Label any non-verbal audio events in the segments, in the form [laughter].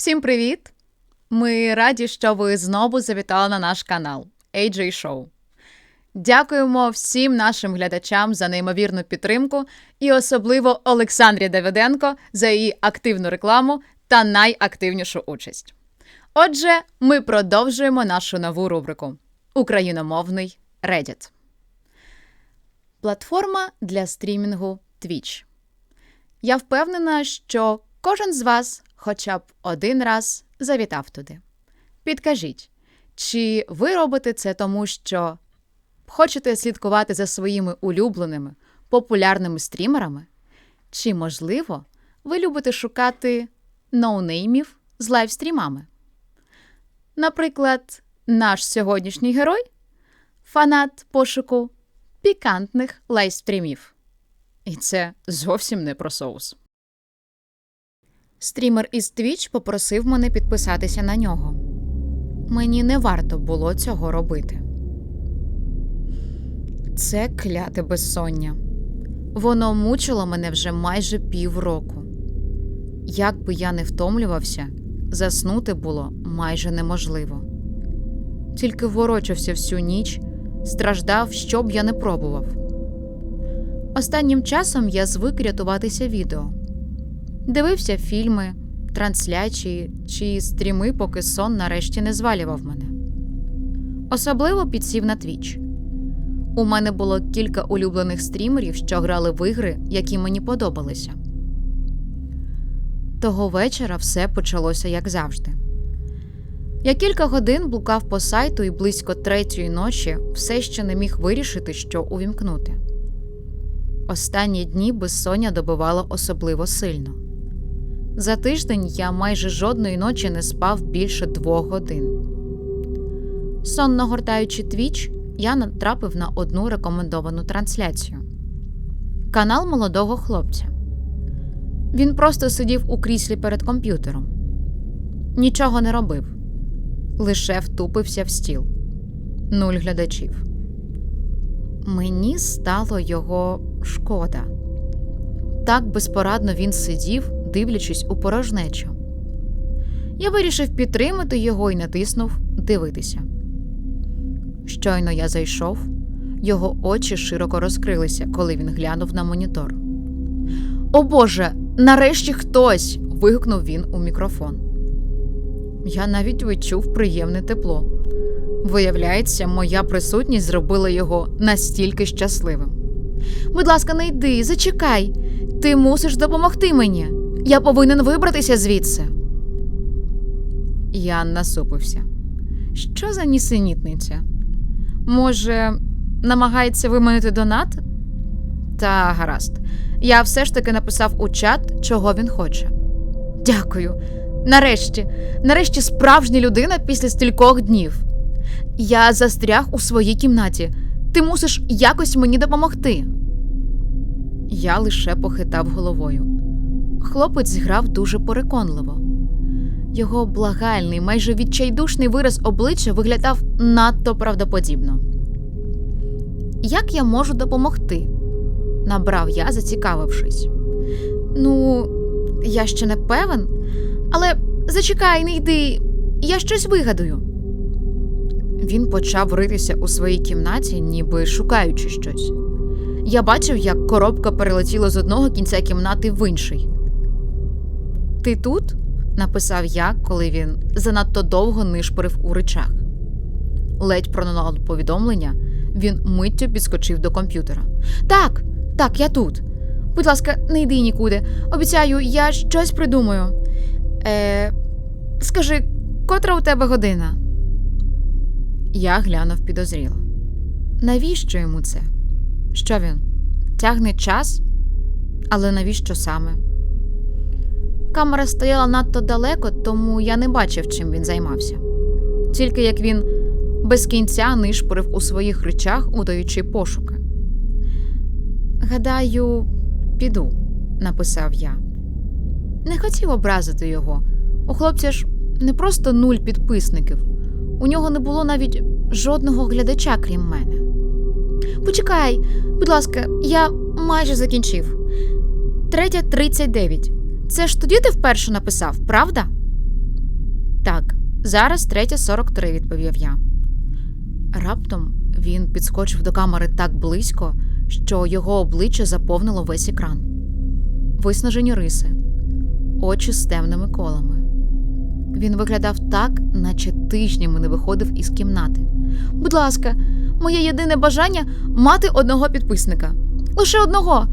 Всім привіт! Ми раді, що ви знову завітали на наш канал AJ Show. Дякуємо всім нашим глядачам за неймовірну підтримку і особливо Олександрі Давиденко за її активну рекламу та найактивнішу участь. Отже, ми продовжуємо нашу нову рубрику Україномовний Reddit. Платформа для стрімінгу Twitch. Я впевнена, що кожен з вас хоча б один раз завітав туди. Підкажіть, чи ви робите це тому, що хочете слідкувати за своїми улюбленими популярними стрімерами? Чи, можливо, ви любите шукати ноунеймів з лайвстрімами? Наприклад, наш сьогоднішній герой фанат пошуку пікантних лайвстрімів. І це зовсім не про соус. Стрімер із Twitch попросив мене підписатися на нього. Мені не варто було цього робити. Це кляте безсоння. Воно мучило мене вже майже півроку. Як би я не втомлювався, заснути було майже неможливо. Тільки ворочався всю ніч, страждав, що б я не пробував. Останнім часом я звик рятуватися відео. Дивився фільми, трансляції чи стріми, поки сон нарешті не звалював мене. Особливо підсів на Twitch. У мене було кілька улюблених стрімерів, що грали в ігри, які мені подобалися. Того вечора все почалося як завжди. Я кілька годин блукав по сайту і близько третьої ночі все ще не міг вирішити, що увімкнути. Останні дні безсоння добивало особливо сильно. За тиждень я майже жодної ночі не спав більше двох годин. Сонно гортаючи твіч, я натрапив на одну рекомендовану трансляцію канал молодого хлопця. Він просто сидів у кріслі перед комп'ютером, нічого не робив, лише втупився в стіл. Нуль глядачів. Мені стало його шкода. Так безпорадно він сидів, дивлячись у порожнечу. Я вирішив підтримати його і натиснув дивитися. Щойно я зайшов, його очі широко розкрилися, коли він глянув на монітор. О Боже, нарешті хтось. вигукнув він у мікрофон. Я навіть відчув приємне тепло. Виявляється, моя присутність зробила його настільки щасливим. Будь ласка, не йди, зачекай. Ти мусиш допомогти мені. Я повинен вибратися звідси. Ян насупився. Що за нісенітниця? Може, намагається виманити донат? Та гаразд. Я все ж таки написав у чат, чого він хоче. Дякую. Нарешті, нарешті справжня людина після стількох днів. Я застряг у своїй кімнаті. Ти мусиш якось мені допомогти. Я лише похитав головою. Хлопець грав дуже переконливо. Його благальний, майже відчайдушний вираз обличчя виглядав надто правдоподібно. Як я можу допомогти? набрав я, зацікавившись. Ну, я ще не певен, але зачекай, не йди, я щось вигадую. Він почав ритися у своїй кімнаті, ніби шукаючи щось. Я бачив, як коробка перелетіла з одного кінця кімнати в інший. Ти тут? написав я, коли він занадто довго нишпорив у речах. Ледь пролунало повідомлення, він миттю підскочив до комп'ютера. Так, так, я тут. Будь ласка, не йди нікуди. Обіцяю, я щось придумаю. Е, Скажи, котра у тебе година? Я глянув підозріло. Навіщо йому це? Що він? Тягне час? Але навіщо саме? Камера стояла надто далеко, тому я не бачив, чим він займався. Тільки як він без кінця нишпорив у своїх речах, удаючи пошуки. Гадаю, піду, написав я. Не хотів образити його. У хлопця ж не просто нуль підписників, у нього не було навіть жодного глядача, крім мене. Почекай, будь ласка, я майже закінчив. Третя 39. Це ж тоді ти вперше написав, правда? Так, зараз 3.43, відповів я. Раптом він підскочив до камери так близько, що його обличчя заповнило весь екран. Виснажені риси, очі з темними колами. Він виглядав так, наче тижнями не виходив із кімнати. Будь ласка, моє єдине бажання мати одного підписника. Лише одного.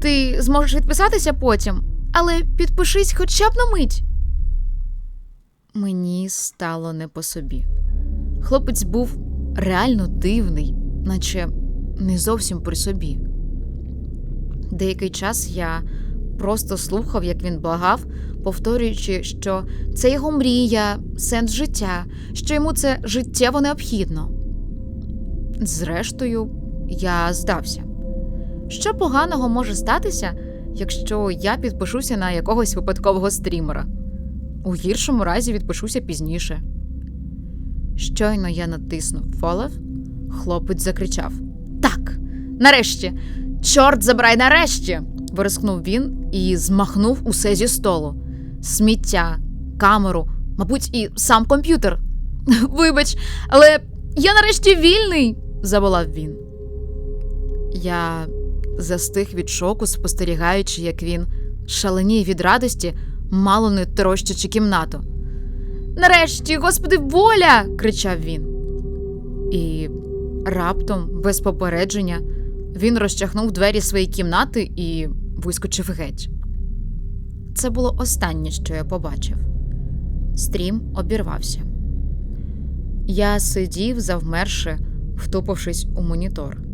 Ти зможеш відписатися потім, але підпишись хоча б на мить. Мені стало не по собі. Хлопець був реально дивний, наче не зовсім при собі. Деякий час я просто слухав, як він благав, повторюючи, що це його мрія, сенс життя, що йому це життєво необхідно. Зрештою, я здався. Що поганого може статися, якщо я підпишуся на якогось випадкового стрімера? У гіршому разі відпишуся пізніше. Щойно я натиснув Follow, хлопець закричав: Так, нарешті! Чорт забирай нарешті! вирискнув він і змахнув усе зі столу: сміття, камеру, мабуть, і сам комп'ютер. [laughs] Вибач, але я нарешті вільний, заволав він. Я застиг від шоку, спостерігаючи, як він шаленіє від радості, мало не трощачи кімнату. Нарешті, господи, воля! кричав він. І раптом, без попередження, він розчахнув двері своєї кімнати і вискочив геть. Це було останнє, що я побачив. Стрім обірвався. Я сидів, завмерши, втупившись у монітор.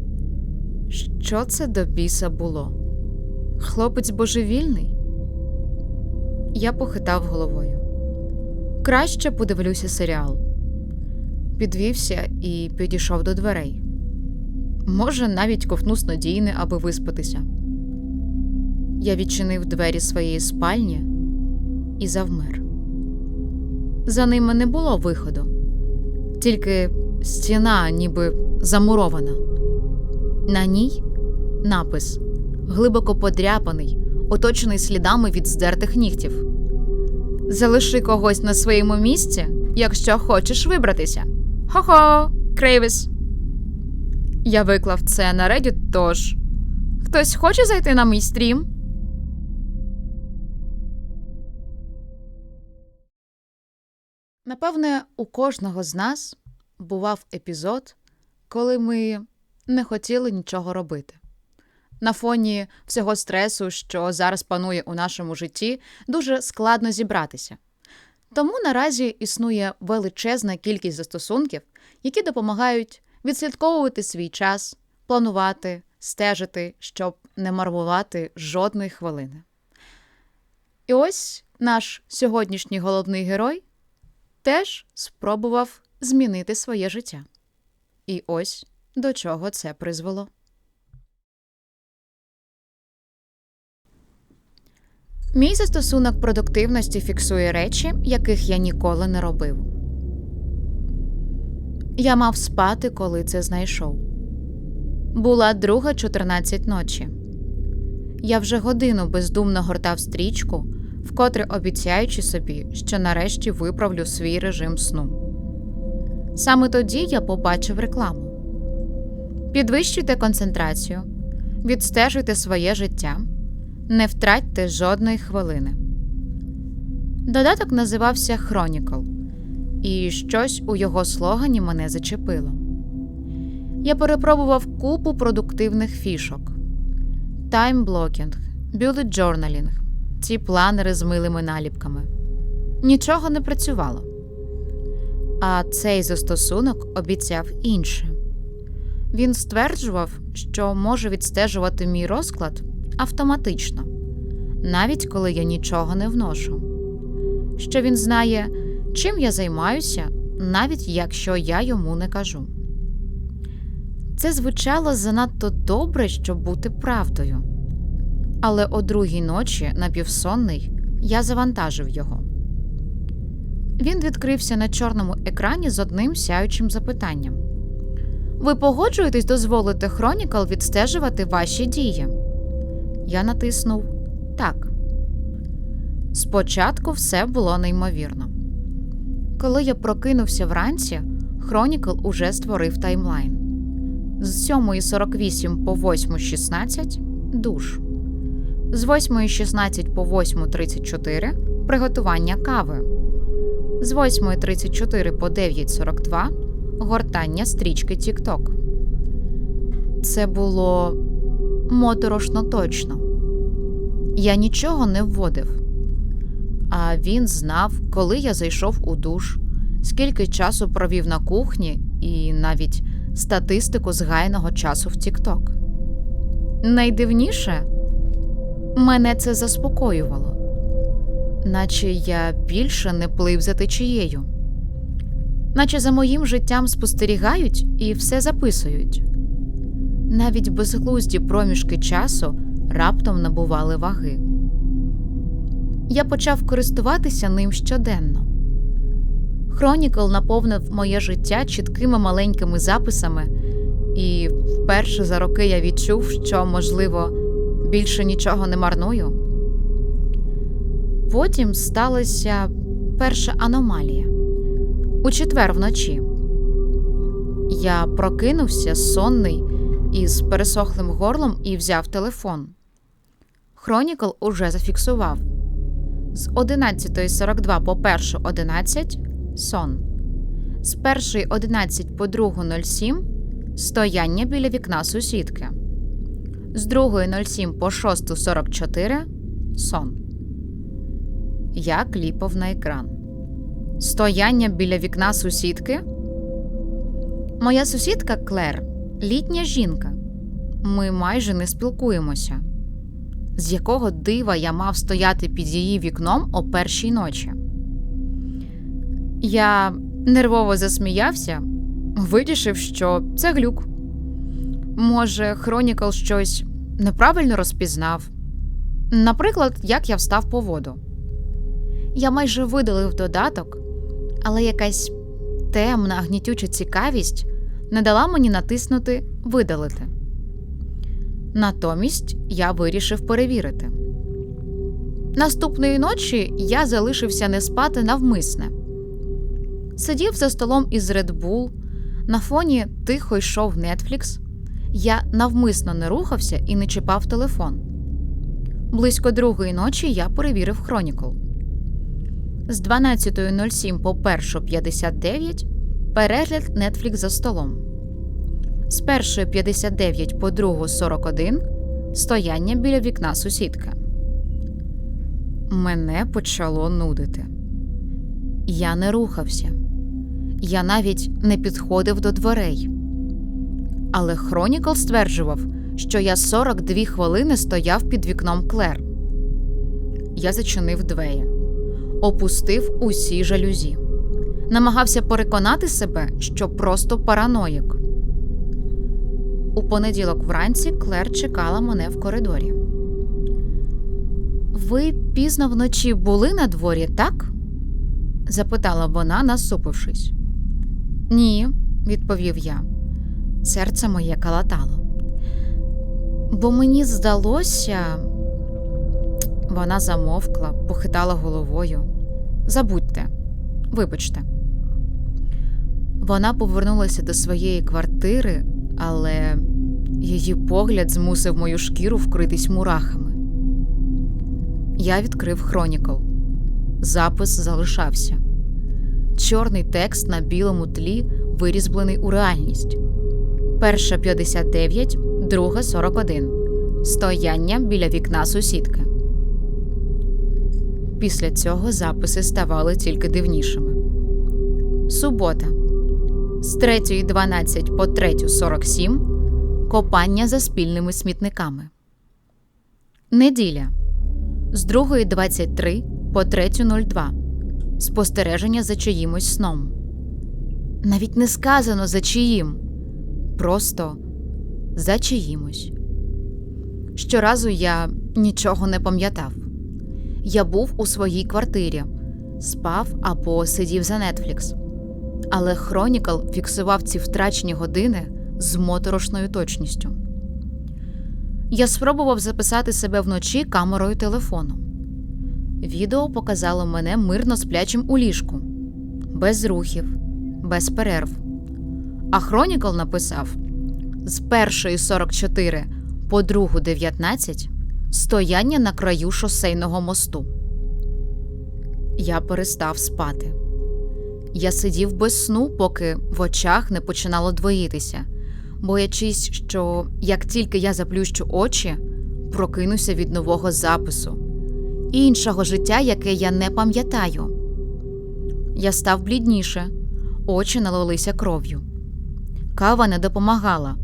Що це до біса було? Хлопець божевільний? Я похитав головою. Краще подивлюся серіал. Підвівся і підійшов до дверей. Може, навіть ковтну снодійне, аби виспатися. Я відчинив двері своєї спальні і завмер. За ними не було виходу, тільки стіна, ніби замурована. На ній напис глибоко подряпаний, оточений слідами від здертих нігтів. Залиши когось на своєму місці, якщо хочеш вибратися. Хо-хо, Крейвіс. Я виклав це на Reddit, тож. Хтось хоче зайти на мій стрім? Напевне, у кожного з нас бував епізод, коли ми не хотіли нічого робити. На фоні всього стресу, що зараз панує у нашому житті, дуже складно зібратися. Тому наразі існує величезна кількість застосунків, які допомагають відслідковувати свій час, планувати, стежити, щоб не марвувати жодної хвилини. І ось наш сьогоднішній головний герой теж спробував змінити своє життя. І ось до чого це призвело. Мій застосунок продуктивності фіксує речі, яких я ніколи не робив. Я мав спати, коли це знайшов. Була друга 14 ночі. Я вже годину бездумно гортав стрічку, вкотре обіцяючи собі, що нарешті виправлю свій режим сну. Саме тоді я побачив рекламу: підвищуйте концентрацію, відстежуйте своє життя, не втратьте жодної хвилини. Додаток називався Chronicle, і щось у його слогані мене зачепило. Я перепробував купу продуктивних фішок: таймблокінг, journaling, ці планери з милими наліпками. Нічого не працювало. А цей застосунок обіцяв інше. Він стверджував, що може відстежувати мій розклад автоматично, навіть коли я нічого не вношу. Що він знає, чим я займаюся, навіть якщо я йому не кажу. Це звучало занадто добре, щоб бути правдою. Але о другій ночі, напівсонний, я завантажив його. Він відкрився на чорному екрані з одним сяючим запитанням: Ви погоджуєтесь дозволити Chronicle відстежувати ваші дії? Я натиснув Так. Спочатку все було неймовірно. Коли я прокинувся вранці, Chronicle уже створив таймлайн. З 7.48 по 8.16 душ. З 8.16 по 8.34 приготування кави. З 8.34 по 9.42 гортання стрічки TikTok. Це було моторошно точно. Я нічого не вводив. А він знав, коли я зайшов у душ, скільки часу провів на кухні і навіть статистику згайного часу в TikTok. Найдивніше мене це заспокоювало, наче я більше не плив за течією, наче за моїм життям спостерігають і все записують. Навіть безглузді проміжки часу раптом набували ваги. Я почав користуватися ним щоденно. Хронікл наповнив моє життя чіткими маленькими записами, і вперше за роки я відчув, що, можливо, більше нічого не марную. Потім сталася перша аномалія у четвер вночі. Я прокинувся сонний із пересохлим горлом і взяв телефон. Хронікл уже зафіксував з 11.42 по 1.11 сон, з 1.11 по 2.07 стояння біля вікна сусідки, з 2.07 по 6.44 сон. Я кліпав на екран. Стояння біля вікна сусідки. Моя сусідка Клер літня жінка. Ми майже не спілкуємося. З якого дива я мав стояти під її вікном о першій ночі. Я нервово засміявся, вирішив, що це глюк. Може, Хронікл щось неправильно розпізнав. Наприклад, як я встав по воду. Я майже видалив додаток, але якась темна, гнітюча цікавість не дала мені натиснути Видалити. Натомість я вирішив перевірити. Наступної ночі я залишився не спати навмисне. Сидів за столом із Red Bull, на фоні тихо йшов Netflix. Я навмисно не рухався і не чіпав телефон. Близько другої ночі я перевірив Хронікл. З 12.07 по 1.59 перегляд Netflix за столом. З 1.59 по 2.41 стояння біля вікна сусідки. Мене почало нудити. Я не рухався. Я навіть не підходив до дверей. Але Хронікл стверджував, що я 42 хвилини стояв під вікном Клер. Я зачинив двері, опустив усі жалюзі, намагався переконати себе, що просто параноїк. У понеділок вранці Клер чекала мене в коридорі. Ви пізно вночі були на дворі, так? запитала вона, насупившись. Ні, відповів я. Серце моє калатало. Бо мені здалося, вона замовкла, похитала головою. Забудьте, вибачте. Вона повернулася до своєї квартири, але її погляд змусив мою шкіру вкритись мурахами. Я відкрив Хронікл. Запис залишався. Чорний текст на білому тлі вирізблений у реальність. Перша 59, друга 41. Стояння біля вікна сусідки. Після цього записи ставали тільки дивнішими. Субота з 3.12 по 3.47 копання за спільними смітниками. Неділя з 2.23 по 3.02 спостереження за чиїмось сном. Навіть не сказано за чиїм, просто за чиїмось. Щоразу я нічого не пам'ятав. Я був у своїй квартирі, спав або сидів за Netflix. Але Хронікл фіксував ці втрачені години з моторошною точністю. Я спробував записати себе вночі камерою телефону. Відео показало мене мирно сплячим у ліжку, без рухів, без перерв. А Хронікл написав з першої 44 по другу 19 стояння на краю шосейного мосту. Я перестав спати. Я сидів без сну, поки в очах не починало двоїтися, боячись, що як тільки я заплющу очі, прокинуся від нового запису, іншого життя, яке я не пам'ятаю. Я став блідніше, очі налилися кров'ю. Кава не допомагала,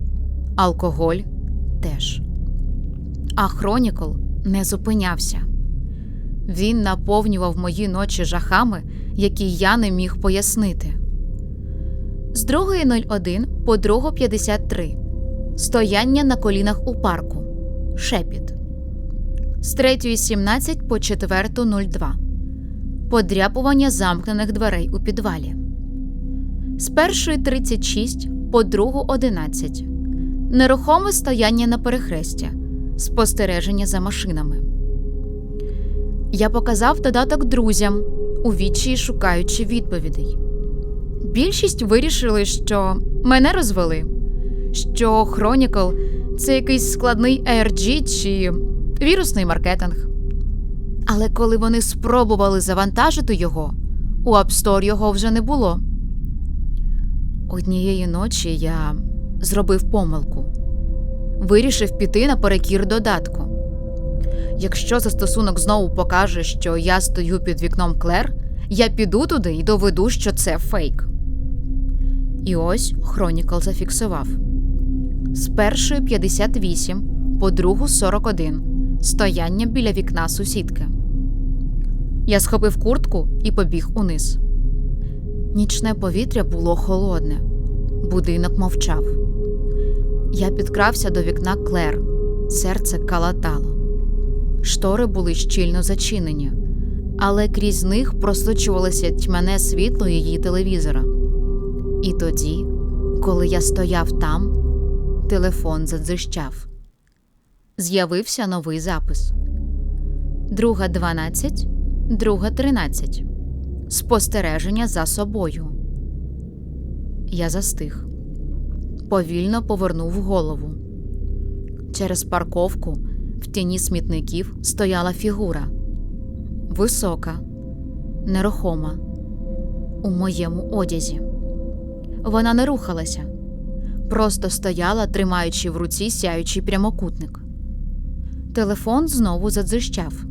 алкоголь теж. А Хронікл не зупинявся. Він наповнював мої ночі жахами, які я не міг пояснити. З 2.01 по 2.53 стояння на колінах у парку. Шепіт. З 3.17 по 4.02 подряпування замкнених дверей у підвалі. З 1.36 по 2.11 нерухоме стояння на перехрестя, спостереження за машинами. Я показав додаток друзям, у відчаї шукаючи відповідей. Більшість вирішили, що мене розвели, що Chronicle – це якийсь складний ARG чи вірусний маркетинг. Але коли вони спробували завантажити його, у App Store його вже не було. Однієї ночі я зробив помилку, вирішив піти наперекір додатку. Якщо застосунок знову покаже, що я стою під вікном Клер, я піду туди і доведу, що це фейк. І ось Хронікл зафіксував з першої 58 по другу 41 стояння біля вікна сусідки. Я схопив куртку і побіг униз. Нічне повітря було холодне, будинок мовчав. Я підкрався до вікна Клер, серце калатало. Штори були щільно зачинені, але крізь них просочувалося тьмяне світло її телевізора. І тоді, коли я стояв там, телефон задзищав. З'явився новий запис. Друга 12, друга 13. Спостереження за собою. Я застиг. Повільно повернув голову. Через парковку в тіні смітників стояла фігура висока, нерухома, у моєму одязі. Вона не рухалася, просто стояла, тримаючи в руці сяючий прямокутник. Телефон знову задзищав.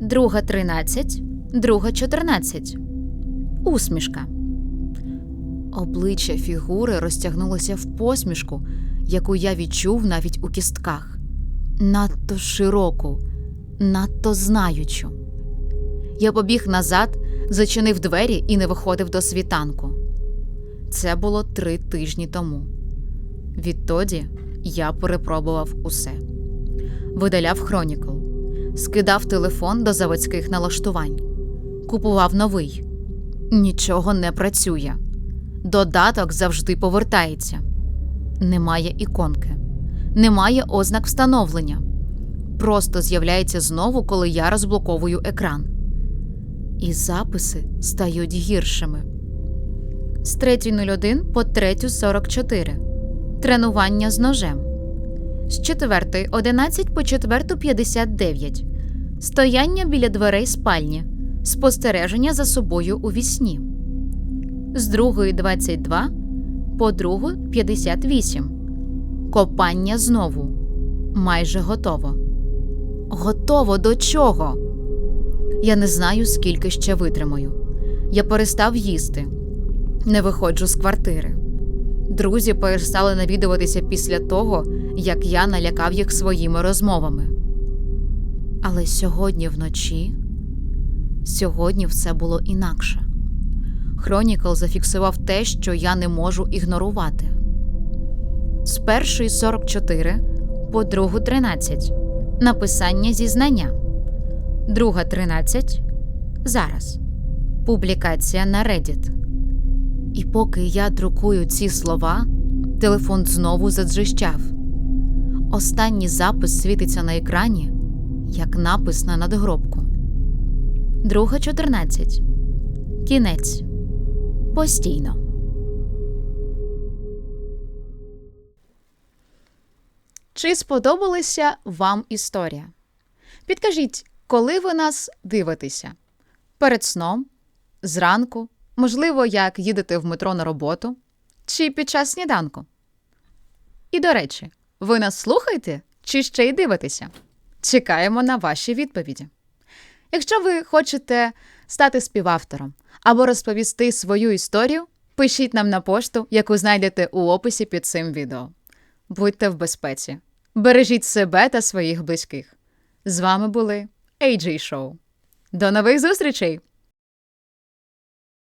Друга тринадцять, друга чотирнадцять. Усмішка. Обличчя фігури розтягнулося в посмішку, яку я відчув навіть у кістках. Надто широку, надто знаючу. Я побіг назад, зачинив двері і не виходив до світанку. Це було три тижні тому. Відтоді я перепробував усе. Видаляв Хронікл, скидав телефон до заводських налаштувань, купував новий. Нічого не працює. Додаток завжди повертається. Немає іконки, немає ознак встановлення. Просто з'являється знову, коли я розблоковую екран. І записи стають гіршими. З 3.01 по 3.44 тренування з ножем. З 4.11 по 4.59 стояння біля дверей спальні, спостереження за собою у вісні. З 2.22 по 2.58 копання знову. Майже готово. Готово до чого? Я не знаю, скільки ще витримаю. Я перестав їсти, не виходжу з квартири. Друзі перестали навідуватися після того, як я налякав їх своїми розмовами. Але сьогодні вночі, сьогодні все було інакше. Хронікл зафіксував те, що я не можу ігнорувати. З першої 44 по другу 13 написання зізнання, друга 13 зараз публікація на Reddit. І поки я друкую ці слова, телефон знову заджищав. Останній запис світиться на екрані, як напис на надгробку. Друга 14. Кінець. Постійно. Чи сподобалася вам історія? Підкажіть, коли ви нас дивитеся? Перед сном, зранку, можливо, як їдете в метро на роботу, чи під час сніданку? І до речі, ви нас слухаєте чи ще й дивитеся? Чекаємо на ваші відповіді. Якщо ви хочете стати співавтором або розповісти свою історію, пишіть нам на пошту, яку знайдете у описі під цим відео. Будьте в безпеці, бережіть себе та своїх близьких. З вами були AJ Show. До нових зустрічей!